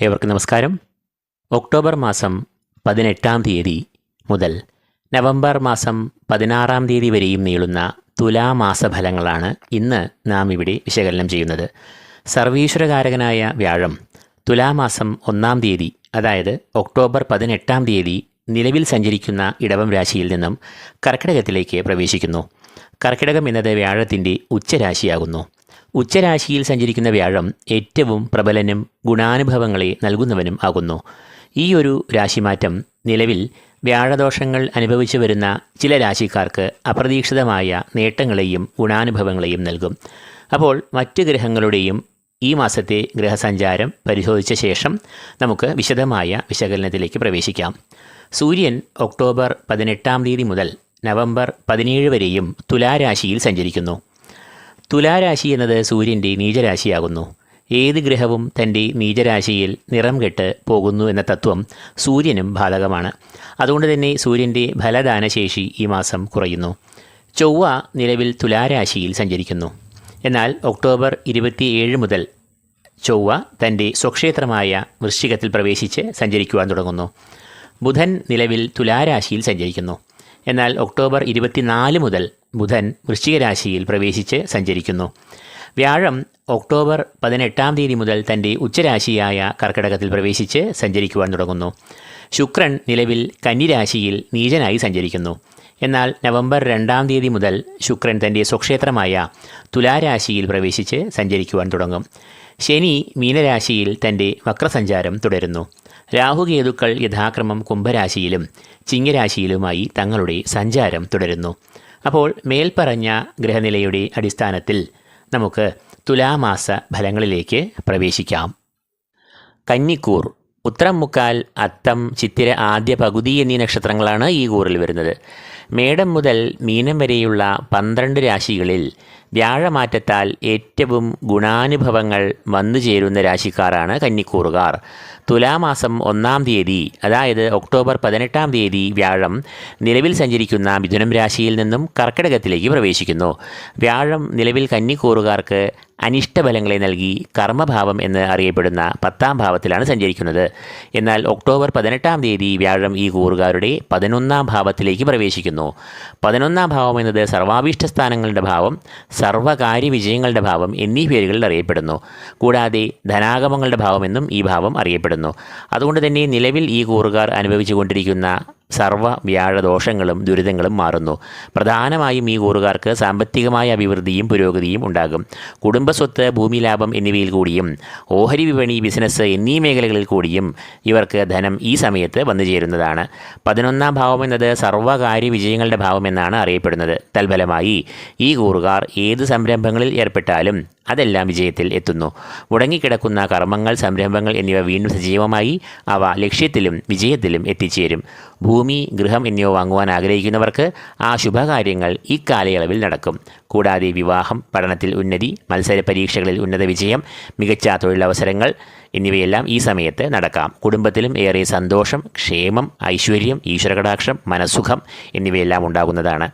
ഏവർക്കും നമസ്കാരം. ഒക്ടോബർ മാസം പതിനെട്ടാം തീയതി മുതൽ നവംബർ മാസം പതിനാറാം തീയതി വരെയും നീളുന്ന തുലാമാസഫലങ്ങളാണ് ഇന്ന് നാം ഇവിടെ വിശകലനം ചെയ്യുന്നത്. സർവീശ്വരകാരകനായ വ്യാഴം തുലാമാസം ഒന്നാം തീയതി അതായത് ഒക്ടോബർ പതിനെട്ടാം തീയതി നിലവിൽ സഞ്ചരിക്കുന്ന ഇടവം രാശിയിൽ നിന്നും കർക്കിടകത്തിലേക്ക് പ്രവേശിക്കുന്നു. കർക്കിടകം എന്നത് വ്യാഴത്തിന്റെ ഉച്ചരാശിയാകുന്നു. ഉച്ചരാശിയിൽ സഞ്ചരിക്കുന്ന വ്യാഴം ഏറ്റവും പ്രബലനും ഗുണാനുഭവങ്ങളെ നൽകുന്നവനും ആകുന്നു. ഈ ഒരു രാശിമാറ്റം നിലവിൽ വ്യാഴദോഷങ്ങൾ അനുഭവിച്ചു വരുന്ന ചില രാശിക്കാർക്ക് അപ്രതീക്ഷിതമായ നേട്ടങ്ങളെയും ഗുണാനുഭവങ്ങളെയും നൽകും. അപ്പോൾ മറ്റ് ഗ്രഹങ്ങളുടെയും ഈ മാസത്തെ ഗ്രഹസഞ്ചാരം പരിശോധിച്ച ശേഷം നമുക്ക് വിശദമായ വിശകലനത്തിലേക്ക് പ്രവേശിക്കാം. സൂര്യൻ ഒക്ടോബർ പതിനെട്ടാം തീയതി മുതൽ നവംബർ പതിനേഴ് വരെയും തുലാരാശിയിൽ സഞ്ചരിക്കുന്നു. തുലാരാശി എന്നത് സൂര്യന്റെ നീചരാശിയാകുന്നു. ഏത് ഗ്രഹവും തന്റെ നീചരാശിയിൽ നിറം കെട്ട് പോകുന്നു എന്ന തത്വം സൂര്യനും ബാധകമാണ് അതുകൊണ്ട് തന്നെ സൂര്യന്റെ ഫലദാനശേഷി ഈ മാസം കുറയുന്നു. ചൊവ്വ നിലവിൽ തുലാരാശിയിൽ സഞ്ചരിക്കുന്നു. എന്നാൽ ഒക്ടോബർ ഇരുപത്തിയേഴ് മുതൽ ചൊവ്വ തന്റെ സ്വക്ഷേത്രമായ വൃശ്ചികത്തിൽ പ്രവേശിച്ച് സഞ്ചരിക്കുവാൻ തുടങ്ങുന്നു. ബുധൻ നിലവിൽ തുലാരാശിയിൽ സഞ്ചരിക്കുന്നു. എന്നാൽ ഒക്ടോബർ ഇരുപത്തിനാല് മുതൽ ബുധൻ വൃശ്ചികരാശിയിൽ പ്രവേശിച്ച് സഞ്ചരിക്കുന്നു. വ്യാഴം ഒക്ടോബർ പതിനെട്ടാം തീയതി മുതൽ തന്റെ ഉച്ചരാശിയായ കർക്കിടകത്തിൽ പ്രവേശിച്ച് സഞ്ചരിക്കുവാൻ തുടങ്ങുന്നു. ശുക്രൻ നിലവിൽ കന്നിരാശിയിൽ നീചനായി സഞ്ചരിക്കുന്നു. എന്നാൽ നവംബർ രണ്ടാം തീയതി മുതൽ ശുക്രൻ തന്റെ സ്വക്ഷേത്രമായ തുലാരാശിയിൽ പ്രവേശിച്ച് സഞ്ചരിക്കുവാൻ തുടങ്ങും. ശനി മീനരാശിയിൽ തന്റെ വക്രസഞ്ചാരം തുടരുന്നു. രാഹുകേതുക്കൾ യഥാക്രമം കുംഭരാശിയിലും ചിങ്ങരാശിയിലുമായി തങ്ങളുടെ സഞ്ചാരം തുടരുന്നു. അപ്പോൾ മേൽപ്പറഞ്ഞ ഗ്രഹനിലയുടെ അടിസ്ഥാനത്തിൽ നമുക്ക് തുലാമാസ ഫലങ്ങളിലേക്ക് പ്രവേശിക്കാം. കന്നിക്കൂർ ഉത്തരം മുക്കാൽ അത്തം ചിത്തിര ആദ്യ പകുതി എന്നീ നക്ഷത്രങ്ങളാണ് ഈ കൂറിൽ വരുന്നത്. മേടം മുതൽ മീനം വരെയുള്ള പന്ത്രണ്ട് രാശികളിൽ വ്യാഴമാറ്റത്താൽ ഏറ്റവും ഗുണാനുഭവങ്ങൾ വന്നു ചേരുന്ന രാശിക്കാരാണ് കന്നിക്കൂറുകാർ. തുലാമാസം ഒന്നാം തീയതി അതായത് ഒക്ടോബർ പതിനെട്ടാം തീയതി വ്യാഴം നിലവിൽ സഞ്ചരിക്കുന്ന മിഥുനം രാശിയിൽ നിന്നും കർക്കിടകത്തിലേക്ക് പ്രവേശിക്കുന്നു. വ്യാഴം നിലവിൽ കന്നിക്കൂറുകാർക്ക് അനിഷ്ടഫലങ്ങളെ നൽകി കർമ്മഭാവം എന്ന് അറിയപ്പെടുന്ന പത്താം ഭാവത്തിലാണ് സഞ്ചരിക്കുന്നത്. എന്നാൽ ഒക്ടോബർ പതിനെട്ടാം തീയതി വ്യാഴം ഈ കൂറുകാരുടെ പതിനൊന്നാം ഭാവത്തിലേക്ക് പ്രവേശിക്കുന്നു. പതിനൊന്നാം ഭാവം എന്നത് സർവാഭീഷ്ട സ്ഥാനങ്ങളുടെ ഭാവം സർവകാര്യ വിജയങ്ങളുടെ ഭാവം എന്നീ പേരുകളിൽ അറിയപ്പെടുന്നു. കൂടാതെ ധനാഗമങ്ങളുടെ ഭാവമെന്നും ഈ ഭാവം അറിയപ്പെടുന്നു. അതുകൊണ്ട് തന്നെ നിലവിൽ ഈ കൂറുകാർ അനുഭവിച്ചുകൊണ്ടിരിക്കുന്ന സർവ വ്യാഴദോഷങ്ങളും ദുരിതങ്ങളും മാറുന്നു. പ്രധാനമായും ഈ കൂറുകാർക്ക് സാമ്പത്തികമായ അഭിവൃദ്ധിയും പുരോഗതിയും ഉണ്ടാകും. കുടുംബസ്വത്ത് ഭൂമി ലാഭം എന്നിവയിൽ കൂടിയും ഓഹരി വിപണി ബിസിനസ് എന്നീ മേഖലകളിൽ കൂടിയും ഇവർക്ക് ധനം ഈ സമയത്ത് വന്നു ചേരുന്നതാണ്. പതിനൊന്നാം ഭാവം എന്നത് സർവകാര്യ വിജയങ്ങളുടെ ഭാവമെന്നാണ് അറിയപ്പെടുന്നത്. തൽഫലമായി ഈ കൂറുകാർ ഏത് സംരംഭങ്ങളിൽ ഏർപ്പെട്ടാലും അതെല്ലാം വിജയത്തിൽ എത്തുന്നു. മുടങ്ങിക്കിടക്കുന്ന കർമ്മങ്ങൾ സംരംഭങ്ങൾ എന്നിവ വീണ്ടും സജീവമായി അവ ലക്ഷ്യത്തിലും വിജയത്തിലും എത്തിച്ചേരും. ഭൂമി ഗൃഹം എന്നിവ വാങ്ങുവാൻ ആഗ്രഹിക്കുന്നവർക്ക് ആ ശുഭകാര്യങ്ങൾ ഈ കാലയളവിൽ നടക്കും. കൂടാതെ വിവാഹം പഠനത്തിൽ ഉന്നതി മത്സര പരീക്ഷകളിൽ ഉന്നത വിജയം മികച്ച തൊഴിലവസരങ്ങൾ എന്നിവയെല്ലാം ഈ സമയത്ത് നടക്കാം. കുടുംബത്തിലും ഏറെ സന്തോഷം ക്ഷേമം ഐശ്വര്യം ഈശ്വരകടാക്ഷം മനസ്സുഖം എന്നിവയെല്ലാം ഉണ്ടാകുന്നതാണ്.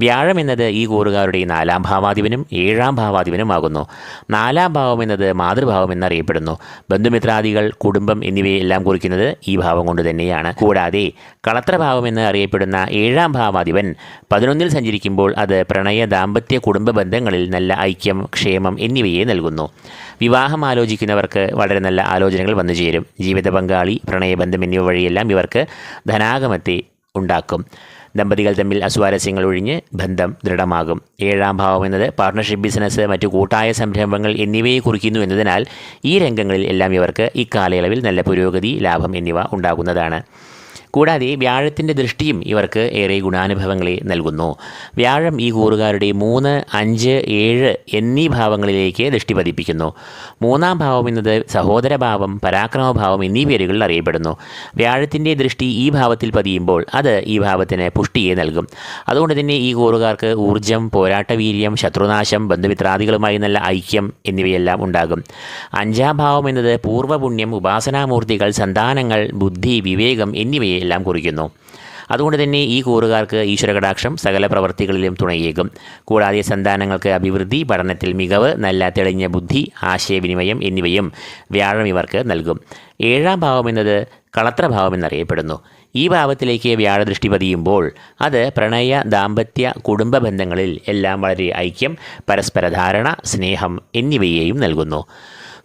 വ്യാഴം എന്നത് ഈ കൂറുകാരുടെ നാലാം ഭാവാധിപനും ഏഴാം ഭാവാധിപനുമാകുന്നു നാലാം ഭാവം എന്നത് മാതൃഭാവം എന്നറിയപ്പെടുന്നു. ബന്ധുമിത്രാദികൾ കുടുംബം എന്നിവയെല്ലാം കുറിക്കുന്നത് ഈ ഭാവം കൊണ്ട് തന്നെയാണ്. കൂടാതെ കളത്രഭാവം എന്ന് അറിയപ്പെടുന്ന ഏഴാം ഭാവാധിപൻ പതിനൊന്നിൽ സഞ്ചരിക്കുമ്പോൾ അത് പ്രണയ ദാമ്പത്യ കുടുംബ ബന്ധങ്ങളിൽ നല്ല ഐക്യം ക്ഷേമം എന്നിവയെ നൽകുന്നു. വിവാഹം ആലോചിക്കുന്നവർക്ക് വളരെ നല്ല ആലോചനകൾ വന്നു ചേരും. ജീവിത പങ്കാളി പ്രണയബന്ധം എന്നിവ വഴിയെല്ലാം ഇവർക്ക് ധനാഗമത്തെ ഉണ്ടാക്കും. ദമ്പതികൾ തമ്മിൽ അസ്വാരസ്യങ്ങൾ ഒഴിഞ്ഞ് ബന്ധം ദൃഢമാകും. ഏഴാം ഭാവം എന്നത് പാർട്ണർഷിപ്പ് ബിസിനസ് മറ്റു കൂട്ടായ സംരംഭങ്ങൾ എന്നിവയെ കുറിക്കുന്നു എന്നതിനാൽ ഈ രംഗങ്ങളിൽ എല്ലാം ഇവർക്ക് ഇക്കാലയളവിൽ നല്ല പുരോഗതി ലാഭം എന്നിവ ഉണ്ടാകുന്നതാണ്. കൂടാതെ വ്യാഴത്തിന്റെ ദൃഷ്ടിയും ഇവർക്ക് ഏറെ ഗുണാനുഭവങ്ങളെ നൽകുന്നു. വ്യാഴം ഈ കൂറുകാരുടെ മൂന്ന് അഞ്ച് ഏഴ് എന്നീ ഭാവങ്ങളിലേക്ക് ദൃഷ്ടി പതിപ്പിക്കുന്നു. മൂന്നാം ഭാവം എന്നത് സഹോദരഭാവം പരാക്രമഭാവം എന്നീ പേരുകളിൽ അറിയപ്പെടുന്നു. വ്യാഴത്തിന്റെ ദൃഷ്ടി ഈ ഭാവത്തിൽ പതിയുമ്പോൾ അത് ഈ ഭാവത്തിന് പുഷ്ടിയെ നൽകും. അതുകൊണ്ട് തന്നെ ഈ കൂറുകാർക്ക് ഊർജം പോരാട്ടവീര്യം ശത്രുനാശം ബന്ധുമിത്രാദികളുമായി നല്ല ഐക്യം എന്നിവയെല്ലാം ഉണ്ടാകും. അഞ്ചാം ഭാവം എന്നത് പൂർവപുണ്യം ഉപാസനാമൂർത്തികൾ സന്താനങ്ങൾ ബുദ്ധി വിവേകം എന്നിവയെ എല്ലാം കുറിക്കുന്നു. അതുകൊണ്ട് തന്നെ ഈ കൂറുകാർക്ക് ഈശ്വരകടാക്ഷം സകല പ്രവൃത്തികളിലും തുണയേകും. കൂടാതെ സന്താനങ്ങൾക്ക് അഭിവൃദ്ധി പഠനത്തിൽ മികവ് നല്ല തെളിഞ്ഞ ബുദ്ധി ആശയവിനിമയം എന്നിവയും വ്യാഴം ഇവർക്ക് നൽകും. ഏഴാം ഭാവം എന്നത് കളത്രഭാവം എന്നറിയപ്പെടുന്നു. ഈ ഭാവത്തിലേക്ക് വ്യാഴദൃഷ്ടി പതിയുമ്പോൾ അത് പ്രണയ ദാമ്പത്യ കുടുംബ ബന്ധങ്ങളിൽ എല്ലാം വളരെ ഐക്യം പരസ്പര ധാരണ സ്നേഹം എന്നിവയെയും നൽകുന്നു.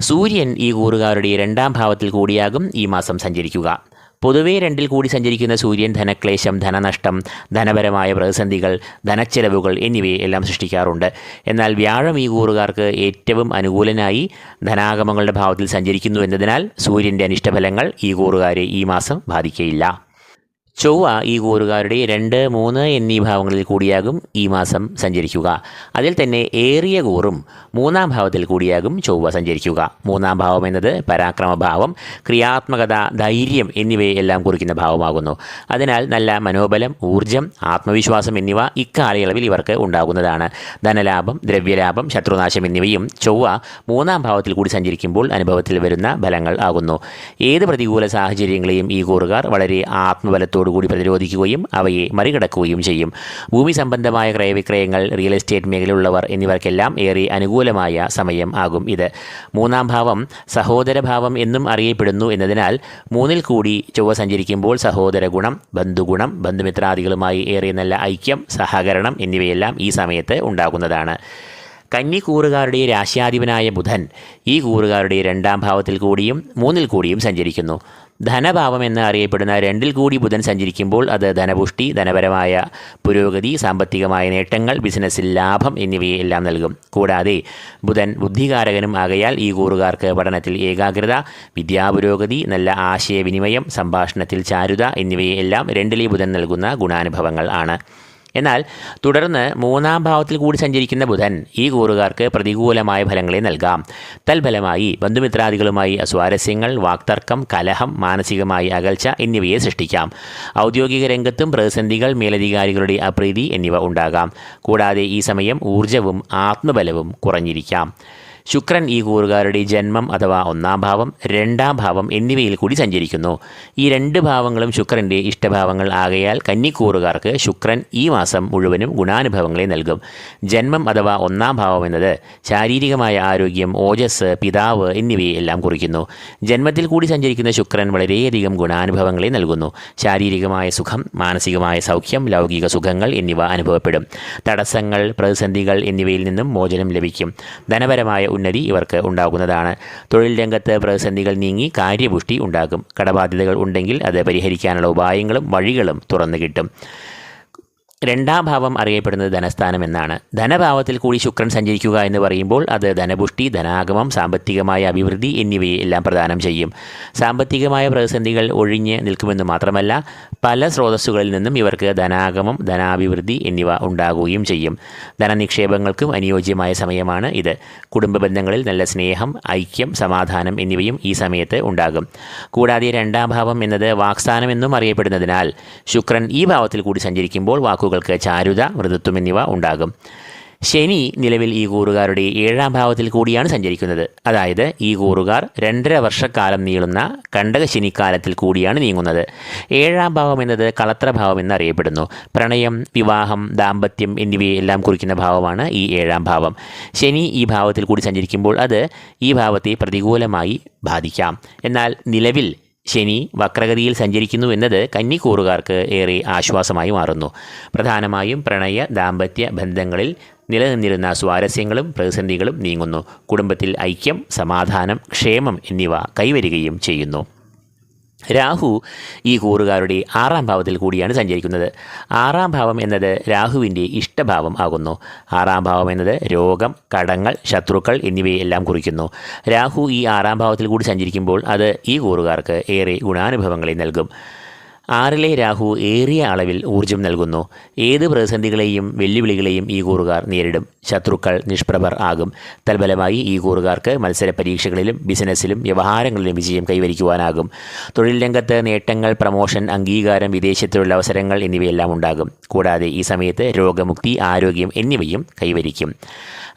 സൂര്യൻ ഈ കൂറുകാരുടെ രണ്ടാം ഭാവത്തിൽ കൂടിയാകും ഈ മാസം സഞ്ചരിക്കുക. പൊതുവേ രണ്ടിൽ കൂടി സഞ്ചരിക്കുന്ന സൂര്യൻ ധനക്ലേശം ധനനഷ്ടം ധനപരമായ പ്രതിസന്ധികൾ ധനച്ചെലവുകൾ എന്നിവയെ എല്ലാം സൃഷ്ടിക്കാറുണ്ട്. എന്നാൽ വ്യാഴം ഈ കൂറുകാർക്ക് ഏറ്റവും അനുകൂലനായി ധനാഗമങ്ങളുടെ ഭാവത്തിൽ സഞ്ചരിക്കുന്നു എന്നതിനാൽ സൂര്യന്റെ അനിഷ്ടഫലങ്ങൾ ഈ കൂറുകാരെ ഈ മാസം ബാധിക്കയില്ല. ചൊവ്വ ഈ കൂറുകാരുടെ രണ്ട് മൂന്ന് എന്നീ ഭാവങ്ങളിൽ കൂടിയാകും ഈ മാസം സഞ്ചരിക്കുക. അതിൽ തന്നെ ഏറിയ കൂറും മൂന്നാം ഭാവത്തിൽ കൂടിയാകും ചൊവ്വ സഞ്ചരിക്കുക. മൂന്നാം ഭാവം എന്നത് പരാക്രമഭാവം ക്രിയാത്മകത ധൈര്യം എന്നിവയെല്ലാം കുറിക്കുന്ന ഭാവമാകുന്നു. അതിനാൽ നല്ല മനോബലം ഊർജം ആത്മവിശ്വാസം എന്നിവ ഇക്കാലയളവിൽ ഇവർക്ക് ഉണ്ടാകുന്നതാണ്. ധനലാഭം ദ്രവ്യലാഭം ശത്രുനാശം എന്നിവയും ചൊവ്വ മൂന്നാം ഭാവത്തിൽ കൂടി സഞ്ചരിക്കുമ്പോൾ അനുഭവത്തിൽ വരുന്ന ഫലങ്ങൾ ആകുന്നു. ഏത് പ്രതികൂല സാഹചര്യങ്ങളെയും ഈ കൂറുകാർ വളരെ ആത്മബലത്തോടു കൂടി പ്രതിരോധിക്കുകയും അവയെ മറികടക്കുകയും ചെയ്യും. ഭൂമി സംബന്ധമായ ക്രയവിക്രയങ്ങൾ റിയൽ എസ്റ്റേറ്റ് മേഖലയിലുള്ളവർ എന്നിവർക്കെല്ലാം ഏറെ അനുകൂലമായ സമയം ആകും ഇത്. മൂന്നാം ഭാവം സഹോദരഭാവം എന്നും അറിയപ്പെടുന്നു എന്നതിനാൽ മൂന്നിൽ കൂടി ചൊവ്വ സഞ്ചരിക്കുമ്പോൾ സഹോദര ഗുണം ബന്ധുഗുണം ബന്ധുമിത്രാദികളുമായി ഏറെ നല്ല ഐക്യം സഹകരണം എന്നിവയെല്ലാം ഈ സമയത്ത് ഉണ്ടാകുന്നതാണ്. കന്നി കൂറുകാരുടെ രാശ്യാധിപനായ ബുധൻ ഈ കൂറുകാരുടെ രണ്ടാം ഭാവത്തിൽ കൂടിയും മൂന്നിൽ കൂടിയും സഞ്ചരിക്കുന്നു. ധനഭാവം എന്ന് അറിയപ്പെടുന്ന രണ്ടിൽ കൂടി ബുധൻ സഞ്ചരിക്കുമ്പോൾ അത് ധനപുഷ്ടി ധനപരമായ പുരോഗതി സാമ്പത്തികമായ നേട്ടങ്ങൾ ബിസിനസ്സിൽ ലാഭം എന്നിവയെ എല്ലാം നൽകും. കൂടാതെ ബുധൻ ബുദ്ധികാരകനും ആകയാൽ ഈ കൂറുകാർക്ക് പഠനത്തിൽ ഏകാഗ്രത വിദ്യാപുരോഗതി നല്ല ആശയവിനിമയം സംഭാഷണത്തിൽ ചാരുത എന്നിവയെ എല്ലാം രണ്ടിലെ ബുധൻ നൽകുന്ന ഗുണാനുഭവങ്ങൾ ആണ്. എന്നാൽ തുടർന്ന് മൂന്നാം ഭാവത്തിൽ കൂടി സഞ്ചരിക്കുന്ന ബുധൻ ഈ കൂറുകാർക്ക് പ്രതികൂലമായ ഫലങ്ങളെ നൽകാം. തൽഫലമായി ബന്ധുമിത്രാദികളുമായി അസ്വാരസ്യങ്ങൾ വാക്തർക്കം കലഹം മാനസികമായ അകൽച്ച എന്നിവയെ സൃഷ്ടിക്കാം. ഔദ്യോഗിക രംഗത്തും പ്രതിസന്ധികൾ മേലധികാരികളുടെ അപ്രീതി എന്നിവ ഉണ്ടാകാം. കൂടാതെ ഈ സമയം ഊർജവും ആത്മബലവും കുറഞ്ഞിരിക്കാം. ശുക്രൻ ഈ കൂറുകാരുടെ ജന്മം അഥവാ ഒന്നാം ഭാവം രണ്ടാം ഭാവം എന്നിവയിൽ കൂടി സഞ്ചരിക്കുന്നു. ഈ രണ്ട് ഭാവങ്ങളും ശുക്രന്റെ ഇഷ്ടഭാവങ്ങൾ ആകയാൽ കന്നിക്കൂറുകാർക്ക് ശുക്രൻ ഈ മാസം മുഴുവനും ഗുണാനുഭവങ്ങളെ നൽകും. ജന്മം അഥവാ ഒന്നാം ഭാവം എന്നത് ശാരീരികമായ ആരോഗ്യം ഓജസ് പിതാവ് എന്നിവയെ എല്ലാം കുറിക്കുന്നു. ജന്മത്തിൽ കൂടി സഞ്ചരിക്കുന്ന ശുക്രൻ വളരെയധികം ഗുണാനുഭവങ്ങളെ നൽകുന്നു. ശാരീരികമായ സുഖം മാനസികമായ സൗഖ്യം ലൗകിക സുഖങ്ങൾ എന്നിവ അനുഭവപ്പെടും. തടസ്സങ്ങൾ പ്രതിസന്ധികൾ എന്നിവയിൽ നിന്നും മോചനം ലഭിക്കും. ധനപരമായ ഉന്നതി ഇവർക്ക് ഉണ്ടാകുന്നതാണ്. തൊഴിൽ രംഗത്ത് പ്രതിസന്ധികൾ നീങ്ങി കാര്യപുഷ്ടി ഉണ്ടാകും. കടബാധ്യതകൾ ഉണ്ടെങ്കിൽ അത് പരിഹരിക്കാനുള്ള ഉപായങ്ങളും വഴികളും തുറന്നു കിട്ടും. രണ്ടാം ഭാവം അറിയപ്പെടുന്നത് ധനസ്ഥാനം എന്നാണ്. ധനഭാവത്തിൽ കൂടി ശുക്രൻ സഞ്ചരിക്കുക എന്ന് പറയുമ്പോൾ അത് ധനപുഷ്ടി ധനാഗമം സാമ്പത്തികമായ അഭിവൃദ്ധി എന്നിവയെ എല്ലാം പ്രദാനം ചെയ്യും. സാമ്പത്തികമായ പ്രതിസന്ധികൾ ഒഴിഞ്ഞ് നിൽക്കുമെന്ന് മാത്രമല്ല പല സ്രോതസ്സുകളിൽ നിന്നും ഇവർക്ക് ധനാഗമം ധനാഭിവൃദ്ധി എന്നിവ ഉണ്ടാകുകയും ചെയ്യും. ധനനിക്ഷേപങ്ങൾക്കും അനുയോജ്യമായ സമയമാണ് ഇത്. കുടുംബ ബന്ധങ്ങളിൽ നല്ല സ്നേഹം ഐക്യം സമാധാനം എന്നിവയും ഈ സമയത്ത് ഉണ്ടാകും. കൂടാതെ രണ്ടാം ഭാവം എന്നത് വാക്സ്ഥാനം എന്നും അറിയപ്പെടുന്നതിനാൽ ശുക്രൻ ഈ ഭാവത്തിൽ കൂടി സഞ്ചരിക്കുമ്പോൾ വാക്കുകൾക്ക് ചാരുത മൃദുത്വം എന്നിവ ഉണ്ടാകും. ശനി നിലവിൽ ഈ കൂറുകാരുടെ ഏഴാം ഭാവത്തിൽ കൂടിയാണ് സഞ്ചരിക്കുന്നത്. അതായത് ഈ കൂറുകാർ രണ്ടര വർഷക്കാലം നീളുന്ന കണ്ടക ശനിക്കാലത്തിൽ കൂടിയാണ് നീങ്ങുന്നത്. ഏഴാം ഭാവം എന്നത് കളത്രഭാവം എന്നറിയപ്പെടുന്നു. പ്രണയം വിവാഹം ദാമ്പത്യം എന്നിവയെല്ലാം കുറിക്കുന്ന ഭാവമാണ് ഈ ഏഴാം ഭാവം. ശനി ഈ ഭാവത്തിൽ കൂടി സഞ്ചരിക്കുമ്പോൾ അത് ഈ ഭാവത്തെ പ്രതികൂലമായി ബാധിക്കാം. എന്നാൽ നിലവിൽ ശനി വക്രഗതിയിൽ സഞ്ചരിക്കുന്നു എന്നത് കന്നിക്കൂറുകാർക്ക് ഏറെ ആശ്വാസമായി മാറുന്നു. പ്രധാനമായും പ്രണയ ദാമ്പത്യ ബന്ധങ്ങളിൽ നിലനിന്നിരുന്ന സ്വാരസ്യങ്ങളും പ്രതിസന്ധികളും നീങ്ങുന്നു. കുടുംബത്തിൽ ഐക്യം സമാധാനം ക്ഷേമം എന്നിവ കൈവരികയും ചെയ്യുന്നു. രാഹു ഈ കൂറുകാരുടെ ആറാം ഭാവത്തിൽ കൂടിയാണ് സഞ്ചരിക്കുന്നത്. ആറാം ഭാവം എന്നത് രാഹുവിന്റെ ഇഷ്ടഭാവം ആകുന്നു. ആറാം ഭാവം എന്നത് രോഗം കടങ്ങൾ ശത്രുക്കൾ എന്നിവയെല്ലാം കുറിക്കുന്നു. രാഹു ഈ ആറാം ഭാവത്തിൽ കൂടി സഞ്ചരിക്കുമ്പോൾ അത് ഈ കൂറുകാർക്ക് ഏറെ ഗുണാനുഭവങ്ങളെ നൽകും. ആറിലെ രാഹു ഏറിയ അളവിൽ ഊർജം നൽകുന്നു. ഏത് പ്രതിസന്ധികളെയും വെല്ലുവിളികളെയും ഈ കൂറുകാർ നേരിടും. ശത്രുക്കൾ നിഷ്പ്രഭർ ആകും. തൽഫലമായി ഈ കൂറുകാർക്ക് മത്സര പരീക്ഷകളിലും ബിസിനസ്സിലും വ്യവഹാരങ്ങളിലും വിജയം കൈവരിക്കുവാനാകും. തൊഴിൽ രംഗത്ത് നേട്ടങ്ങൾ പ്രമോഷൻ അംഗീകാരം വിദേശത്തുള്ള അവസരങ്ങൾ എന്നിവയെല്ലാം ഉണ്ടാകും. കൂടാതെ ഈ സമയത്ത് രോഗമുക്തി ആരോഗ്യം എന്നിവയും കൈവരിക്കും.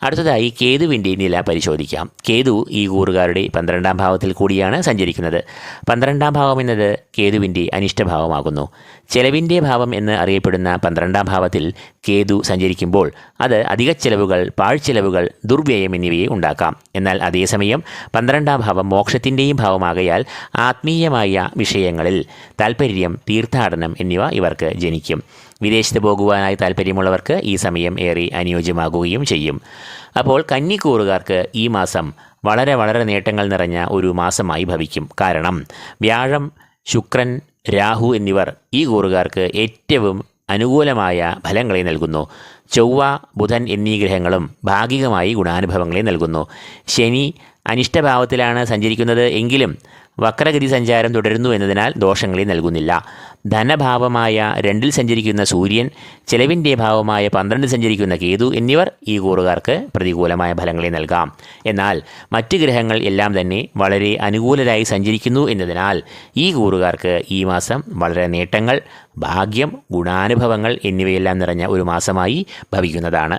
അടുത്തതായി കേതുവിന്റെ നില പരിശോധിക്കാം. കേതു ഈ കൂറുകാരുടെ പന്ത്രണ്ടാം ഭാവത്തിൽ കൂടിയാണ് സഞ്ചരിക്കുന്നത്. പന്ത്രണ്ടാം ഭാവം എന്നത് കേതുവിന്റെ അനിഷ്ടഭാവമാകുന്നു. ചെലവിന്റെ ഭാവം എന്ന് അറിയപ്പെടുന്ന പന്ത്രണ്ടാം ഭാവത്തിൽ കേതു സഞ്ചരിക്കുമ്പോൾ അത് അധിക ചെലവുകൾ പാഴ്ചെലവുകൾ ദുർവ്യയം എന്നിവയെ ഉണ്ടാക്കാം. എന്നാൽ അതേസമയം പന്ത്രണ്ടാം ഭാവം മോക്ഷത്തിന്റെയും ഭാവമാകയാൽ ആത്മീയമായ വിഷയങ്ങളിൽ താൽപ്പര്യം തീർത്ഥാടനം എന്നിവ ഇവർക്ക് ജനിക്കും. വിദേശത്ത് പോകുവാനായി താല്പര്യമുള്ളവർക്ക് ഈ സമയം ഏറെ അനുയോജ്യമാകുകയും ചെയ്യും. അപ്പോൾ കന്നിക്കൂറുകാർക്ക് ഈ മാസം വളരെ വളരെ നേട്ടങ്ങൾ നിറഞ്ഞ ഒരു മാസമായി ഭവിക്കും. കാരണം വ്യാഴം ശുക്രൻ രാഹു എന്നിവർ ഈ കൂറുകാർക്ക് ഏറ്റവും അനുകൂലമായ ഫലങ്ങളെ നൽകുന്നു. ചൊവ്വ ബുധൻ എന്നീ ഗ്രഹങ്ങളും ഭാഗികമായി ഗുണാനുഭവങ്ങളെ നൽകുന്നു. ശനി അനിഷ്ടഭാവത്തിലാണ് സഞ്ചരിക്കുന്നത് എങ്കിലും വക്രഗതി സഞ്ചാരം തുടരുന്നു എന്നതിനാൽ ദോഷങ്ങളെ നൽകുന്നില്ല. ധനഭാവമായ രണ്ടിൽ സഞ്ചരിക്കുന്ന സൂര്യൻ ചെലവിന്റെ ഭാവമായ പന്ത്രണ്ടിൽ സഞ്ചരിക്കുന്ന കേതു എന്നിവർ ഈ കൂറുകാർക്ക് പ്രതികൂലമായ ഫലങ്ങളെ നൽകാം. എന്നാൽ മറ്റ് ഗ്രഹങ്ങൾ എല്ലാം തന്നെ വളരെ അനുകൂലരായി സഞ്ചരിക്കുന്നു എന്നതിനാൽ ഈ കൂറുകാർക്ക് ഈ മാസം വളരെ നേട്ടങ്ങൾ ഭാഗ്യം ഗുണാനുഭവങ്ങൾ എന്നിവയെല്ലാം നിറഞ്ഞ ഒരു മാസമായി ഭവിക്കുന്നതാണ്.